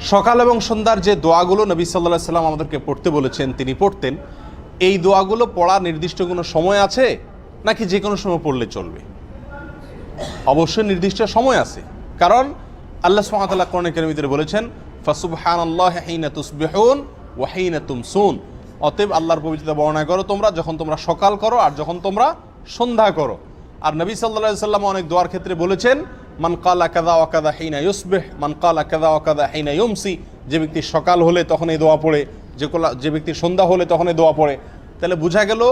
সকাল এবং সন্ধ্যার যে দোয়াগুলো নবী সাল্লাহ সাল্লাম আমাদেরকে পড়তে বলেছেন, তিনি পড়তেন, এই দোয়াগুলো পড়ার নির্দিষ্ট কোনো সময় আছে? নাকি যে কোনো সময় পড়লে চলবে? অবশ্যই নির্দিষ্ট সময় আছে। কারণ আল্লাহ কোরআন কারীমের ভিতরে বলেছেন, ফাসুবহানাল্লাহ হিনা তুসবিহুন ওয়া হিনা তুমসুন। অতএব আল্লাহর পবিত্রতা বর্ণনা করো তোমরা, যখন তোমরা সকাল করো আর যখন তোমরা সন্ধ্যা করো। আর নবী আলাইহি সাল্লাম অনেক দোয়ার ক্ষেত্রে বলেছেন মান কালা কাদা ওয়া কাদা হিনা ইউসবিহ, মান কালা কাদা ওয়া কাদা হিনা ইউমসি যে ব্যক্তি সকাল হলে তখন এই দোয়া পড়ে, যে যে ব্যক্তি সন্ধ্যা হলে তখন এই দোয়া পড়ে। তাহলে বোঝা গেল,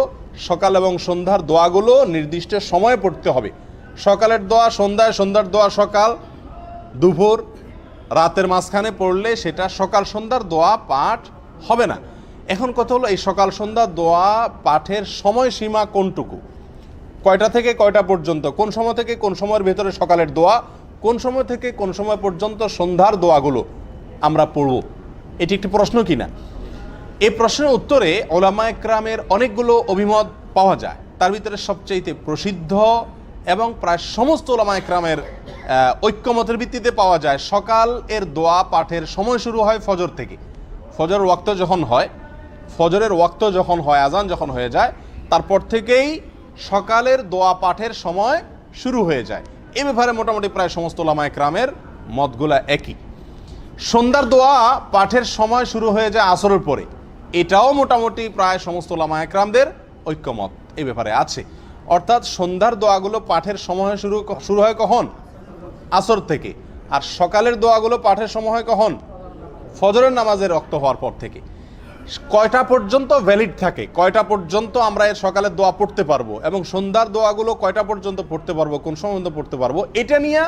সকাল এবং সন্ধ্যার দোয়াগুলো নির্দিষ্ট সময়ে পড়তে হবে। সকালের দোয়া, সন্ধ্যায় সন্ধ্যার দোয়া সকাল, দুপুর, রাতের মাঝখানে পড়লে সেটা সকাল সন্ধ্যার দোয়া পাঠ হবে না। এখন কথা হলো, এই সকাল সন্ধ্যা দোয়া পাঠের সময়সীমা কোনটুকু? কয়টা থেকে কয়টা পর্যন্ত? কোন সময় থেকে কোন সময়ের ভেতরে সকালের দোয়া? কোন সময় থেকে কোন সময় পর্যন্ত সন্ধ্যার দোয়াগুলো আমরা পড়ব? এটি একটি প্রশ্ন কিনা? এই প্রশ্নের উত্তরে ওলামা একরামের অনেকগুলো অভিমত পাওয়া যায়। তার ভিতরে সবচাইতে প্রসিদ্ধ এবং প্রায় সমস্ত ওলামা একরামের ঐক্যমতের ভিত্তিতে পাওয়া যায়, সকাল এর দোয়া পাঠের সময় শুরু হয় ফজর থেকে। ফজর ওয়াক্ত যখন হয়, ফজরের ওয়াক্ত যখন হয় আজান যখন হয়ে যায়, তারপর থেকেই সকালের দোয়া পাঠের সময় শুরু হয়ে যায়। এ ব্যাপারে মোটামুটি প্রায় সমস্ত লামায় ক্রামের মতগুলা একই। সন্ধ্যার দোয়া পাঠের সময় শুরু হয়ে যায় আসরের পরে। এটাও মোটামুটি প্রায় সমস্ত লামা একরামদের ঐক্যমত এই ব্যাপারে আছে। অর্থাৎ সন্ধ্যার দোয়াগুলো পাঠের সময় শুরু শুরু হয় কখন? আসর থেকে। আর সকালের দোয়াগুলো পাঠের সময় কখন? ফজরের নামাজের রক্ত হওয়ার পর থেকে। কয়টা পর্যন্ত ভ্যালিড থাকে? কয়টা পর্যন্ত আমরা এর সকালের দোয়া পড়তে পারব? এবং সন্ধ্যার দোয়াগুলো কয়টা পর্যন্ত পড়তে পারব? কোন সময় পড়তে পারব? এটা নিয়ে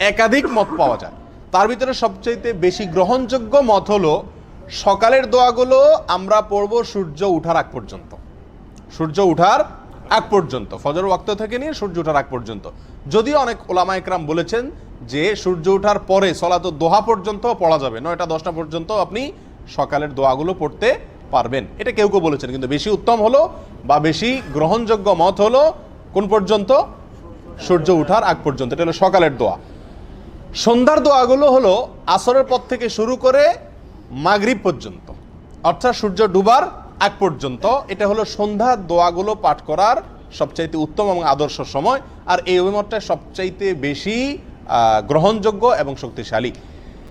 একাধিক মত পাওয়া যায়। তার ভিতরে সবচাইতে বেশি গ্রহণযোগ্য মত হলো, সকালের দোয়াগুলো আমরা পড়ব সূর্য উঠার আগ পর্যন্ত। সূর্য উঠার আগ পর্যন্ত। ফজর ওয়াক্ত থেকে নিয়ে সূর্য ওঠার আগ পর্যন্ত। যদিও অনেক ওলামা একরাম বলেছেন যে, সূর্য ওঠার পরে সলাত দোহা পর্যন্ত পড়া যাবে। নয়টা, দশটা পর্যন্ত আপনি সকালের দোয়াগুলো পড়তে পারবেন। এটা কেউ কেউ বলেছেন, কিন্তু বেশি উত্তম হলো বা বেশি গ্রহণযোগ্য মত হলো কোন পর্যন্ত? সূর্য উঠার আগ পর্যন্ত, এটা হলো সকালের দোয়া। সন্ধ্যার দোয়াগুলো হলো আসরের পর থেকে শুরু করে মাগরিব পর্যন্ত, অর্থাৎ সূর্য ডুবার আগ পর্যন্ত। এটা হলো সন্ধ্যার দোয়াগুলো পাঠ করার সবচাইতে উত্তম এবং আদর্শ সময়, আর এই অভিমতটা সবচাইতে বেশি গ্রহণযোগ্য এবং শক্তিশালী।